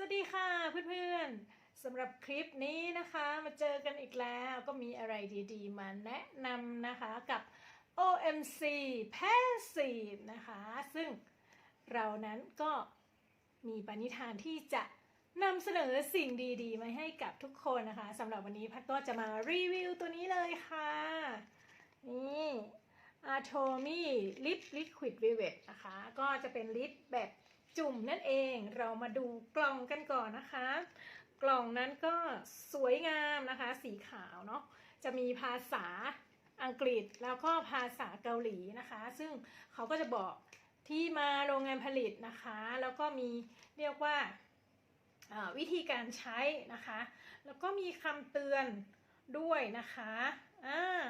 วัสดีค่ะเพื่อนๆสำหรับคลิปนี้นะคะมาเจอกันอีกแล้วก็มีอะไรดีๆ มาแนะนำนะคะกับ OMC Passive นะคะ ซึ่งเรานั้นก็มีปณิธานที่จะนำเสนอสิ่งดีๆ มาให้กับทุกคนนะคะสำหรับวันนี้พัดก็จะมารีวิวตัวนี้เลยค่ะ นี่ Atomy Lip Liquid Velvet นะคะ ก็จะเป็นลิปแบบ จุ่มนั่นเองเรามาดูกล่องกันก่อนนะคะ กล่องนั้นก็สวยงามนะคะ สีขาวเนาะจะมีภาษาอังกฤษแล้วก็ภาษาเกาหลีนะคะ ซึ่งเขาก็จะบอกที่มาโรงงานผลิตนะคะ แล้วก็มีเรียกว่าาวิธีการใช้นะคะ แล้วก็มีคำเตือนด้วยนะคะอ่า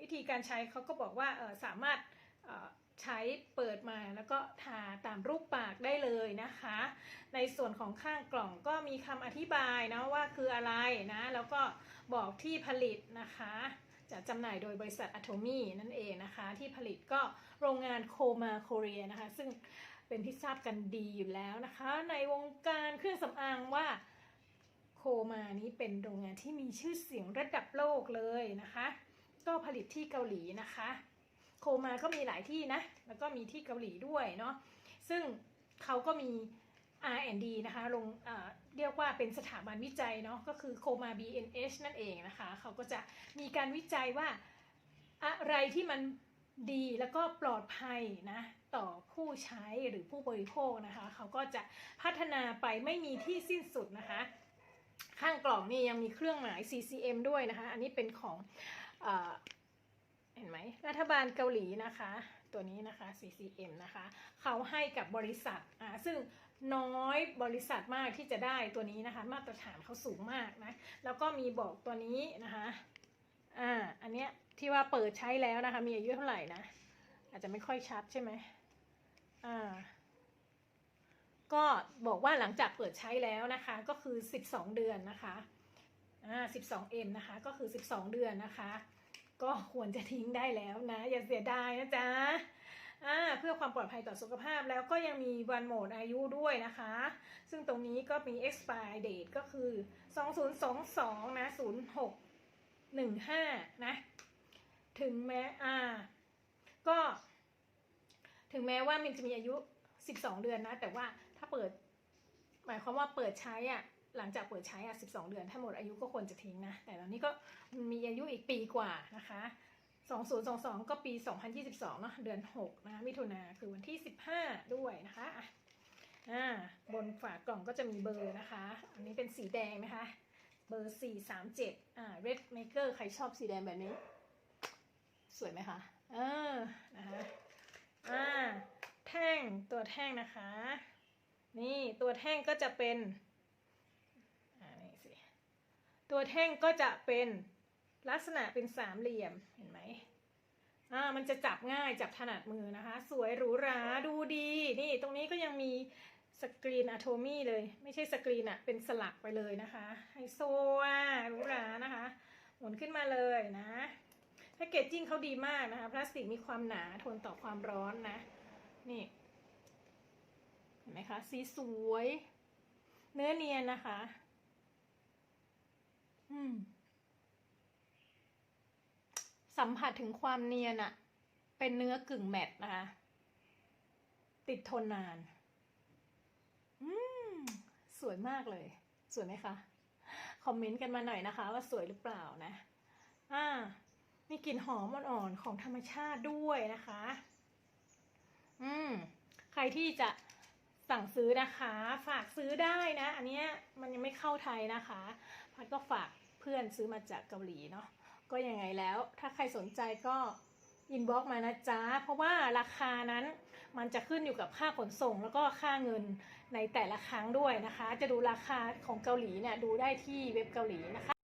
วิธีการใช้เขาก็บอกว่าสามารถ ใช้เปิดมาแล้วก็ทาตามรูปปากได้เลยนะคะ ในส่วนของข้างกล่องก็มีคำอธิบายนะว่าคืออะไรนะ แล้วก็บอกที่ผลิตนะคะจะจำหน่ายโดยบริษัท Atomy นั่นเองนะคะ ที่ผลิตก็โรงงานโคมาโคเรียนะคะ ซึ่งเป็นที่ทราบกันดีอยู่แล้วนะคะ ในวงการเครื่องสำอางว่าโคมานี้เป็นโรงงานที่มีชื่อเสียงระดับโลกเลยนะคะ ก็ผลิตที่เกาหลีนะคะ โคมาก็มีหลายที่นะ แล้วก็มีที่เกาหลีด้วยเนาะซึ่งเขาก็มี R&D นะคะลงเรียกว่าเป็นสถาบันวิจัยเนาะก็คือโคมา BNH นั่นเองนะคะ เขาก็จะมีการวิจัยว่าอะไรที่มันดีแล้วก็ปลอดภัยนะต่อผู้ใช้หรือผู้บริโภคนะคะ เขาก็จะพัฒนาไปไม่มีที่สิ้นสุดนะคะ ข้างกล่องนี่ยังมีเครื่องหมาย CCM ด้วยนะคะ อันนี้เป็นของ เห็นไหมรัฐบาลเกาหลีนะคะ ตัวนี้นะคะ CCM นะคะเขาให้กับบริษัทอ่าซึ่งน้อยบริษัทมากที่จะได้ตัวนี้นะคะ มาตรฐานเขาสูงมากนะแล้วก็มีบอกตัวนี้นะคะอ่าอันเนี้ยที่ว่าเปิดใช้แล้วนะคะ มีอายุเท่าไหร่นะ อาจจะไม่ค่อยชัดใช่ไหมอ่าก็บอกว่าหลังจากเปิดใช้แล้วนะคะ ก็คือ 12 เดือนนะคะอ่า 12M นะคะ ก็คือ 12 เดือนนะคะ ก็ควรจะทิ้งได้แล้วนะ อย่าเสียดายนะจ๊ะอ่าเพื่อความปลอดภัยต่อสุขภาพแล้วก็ยังมีวันโหมดอายุด้วยนะคะ ซึ่งตรงนี้ก็มี expire date ก็คือ 2022 นะ 0615 นะ ถึงแม้อ่า ก็ ถึงแม้ว่ามันจะมีอายุ 12 เดือนนะ แต่ว่าถ้าเปิด หมายความว่าเปิดใช้อะ หลังจากเปิดใช้อะ12 เดือน ถ้าหมดอายุก็ควรจะทิ้งนะ แต่ตอนนี้ก็มีอายุอีกปีกว่านะคะ 2022 ก็ปี 2022 เนอะเดือน 6นะคะมิถุนาคือวันที่ 15 ด้วยนะคะอ่าบนฝากล่องก็จะมีเบอร์นะคะ อันนี้เป็นสีแดงนะคะ เบอร์ 437 อ่า red maker ใครชอบสีแดงแบบนี้ สวยไหมคะ เออ นะคะ อ่า แท่งตัวแท่งนะคะ นี่ตัวแท่งก็จะเป็น ตัวแท่งก็จะเป็นลักษณะเป็นสามเหลี่ยมเห็นไหมอ่ามันจะจับง่ายจับถนัดมือนะคะ สวยหรูหราดูดีนี่ตรงนี้ก็ยังมีสกรีนอะโทมี่เลย ไม่ใช่สกรีนอะเป็นสลักไปเลยนะคะไฮโซอะหรูหรานะคะหมุนขึ้นมาเลยนะแพคเกจจิ้งเขาดีมากนะคะ พลาสติกมีความหนาทนต่อความร้อนนะ นี่เห็นไหมคะ สีสวย เนื้อเนียนนะคะ สัมผัสถึงความเนียนอะเป็นเนื้อกึ่งแมตต์นะคะ ติดทนนาน อืม สวยมากเลย สวยไหมคะ คอมเมนต์กันมาหน่อยนะคะ ว่าสวยหรือเปล่านะ อ่า มีกลิ่นหอมอ่อนๆของธรรมชาติด้วยนะคะ อืม ใครที่จะสั่งซื้อนะคะ ฝากซื้อได้นะ อันเนี้ยมันยังไม่เข้าไทยนะคะ พัดก็ฝาก เพื่อนซื้อมาจากเกาหลีเนาะก็ยังไงแล้ว ถ้าใครสนใจก็อินบ็อกมานะจ๊ะ เพราะว่าราคานั้นมันจะขึ้นอยู่กับค่าขนส่ง แล้วก็ค่าเงินในแต่ละครั้งด้วยนะคะ จะดูราคาของเกาหลีเนี่ยดูได้ที่เว็บเกาหลีนะคะ